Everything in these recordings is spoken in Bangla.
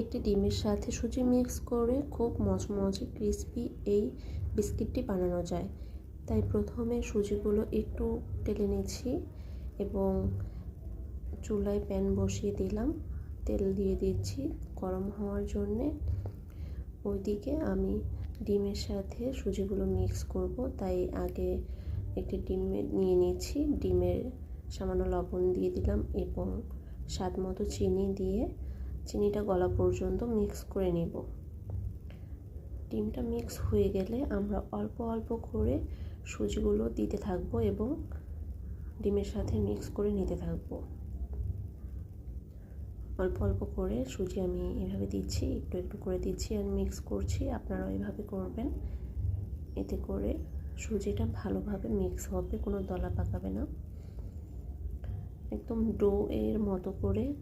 একটি ডিমের সাথে সুজি মিক্স করে খুব মচমচে ক্রিস্পি এই বিস্কিটটি বানানো যায়। তাই প্রথমে সুজিগুলো একটু টেলে নিচ্ছি এবং চুলায় প্যান বসিয়ে দিলাম। তেল দিয়ে দিচ্ছি গরম হওয়ার জন্যে। ওইদিকে আমি ডিমের সাথে সুজিগুলো মিক্স করব, তাই আগে একটি ডিম নিয়ে নিচ্ছি। ডিমের সামান্য লবণ দিয়ে দিলাম এবং স্বাদ মতো চিনি দিয়ে চিনিটা গলা পর্যন্ত মিক্স করে নেব। ডিমটা মিক্স হয়ে গেলে আমরা অল্প অল্প করে সুজিগুলো দিতে থাকব এবং ডিমের সাথে মিক্স করে নিতে থাকব। অল্প অল্প করে সুজি আমি এভাবে দিচ্ছি, একটু একটু করে দিচ্ছি আর মিক্স করছি। আপনারাও এভাবে করবেন। এতে করে সুজিটা ভালোভাবে মিক্স হবে, কোনো দলা পাকাবে না। একদম ডো এর মতো করে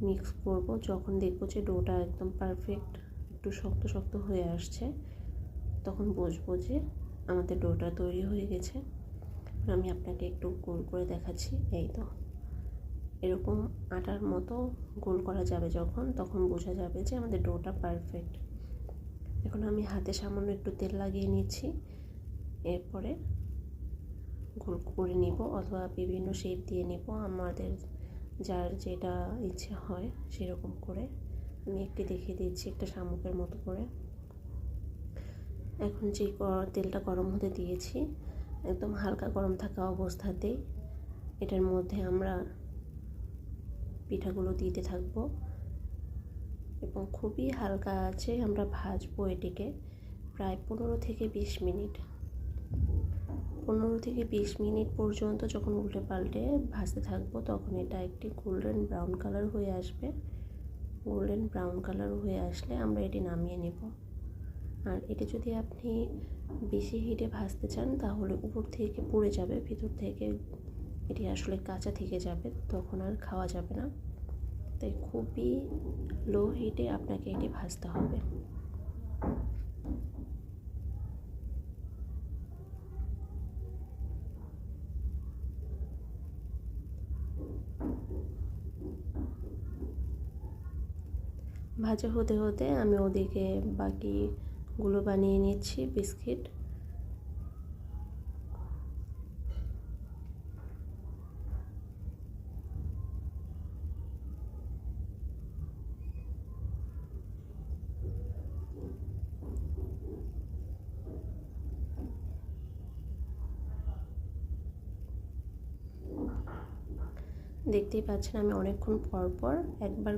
মিক্স করব, যখন দেখব যে ডোটা একদম পারফেক্ট একটু শক্ত শক্ত হয়ে আসছে, তখন বুঝব যে আমাদের ডোটা তৈরি হয়ে গেছে। আমি আপনাকে একটু গোল করে দেখাচ্ছি, এই তো। এরকম আটার মতো গোল করা যাবে যখন, তখন বোঝা যাবে যে আমাদের ডোটা পারফেক্ট এখন আমি হাতে সামান্য একটু তেল লাগিয়ে নিচ্ছি, এরপরে গোল করে নিব অথবা বিভিন্ন শেপ দিয়ে নিব আমাদের যার যেটা ইচ্ছে হয় সেরকম করে আমি একটি দেখিয়ে দিচ্ছি একটা শামুকের মতো করে। এখন যে তেলটা গরম হতে দিয়েছি, একদম হালকা গরম থাকা অবস্থাতেই এটার মধ্যে আমরা পিঠাগুলো দিতে থাকব। এবং খুবই হালকা আছে, আমরা ভাজবো এটিকে প্রায় পনেরো থেকে বিশ মিনিট। পনেরো থেকে বিশ মিনিট পর্যন্ত যখন উল্টে পাল্টে ভাজতে থাকব, তখন এটা একটি গোল্ডেন ব্রাউন কালার হয়ে আসবে। গোল্ডেন ব্রাউন কালার হয়ে আসলে আমরা এটি নামিয়ে নেব। আর এটি যদি আপনি বেশি হিটে ভাজতে চান, তাহলে উপর থেকে পুড়ে যাবে, ভিতর থেকে এটি আসলে কাঁচা থেকে যাবে, তখন আর খাওয়া যাবে না। তাই খুবই লো হিটে আপনাকে এটি ভাজতে হবে। ভাজা হতে হতে আমি ওদিকে বাকিগুলো বানিয়ে নিচ্ছি, বিস্কিট। দেখতেই পাচ্ছেন আমি অনেকক্ষণ পর পর একবার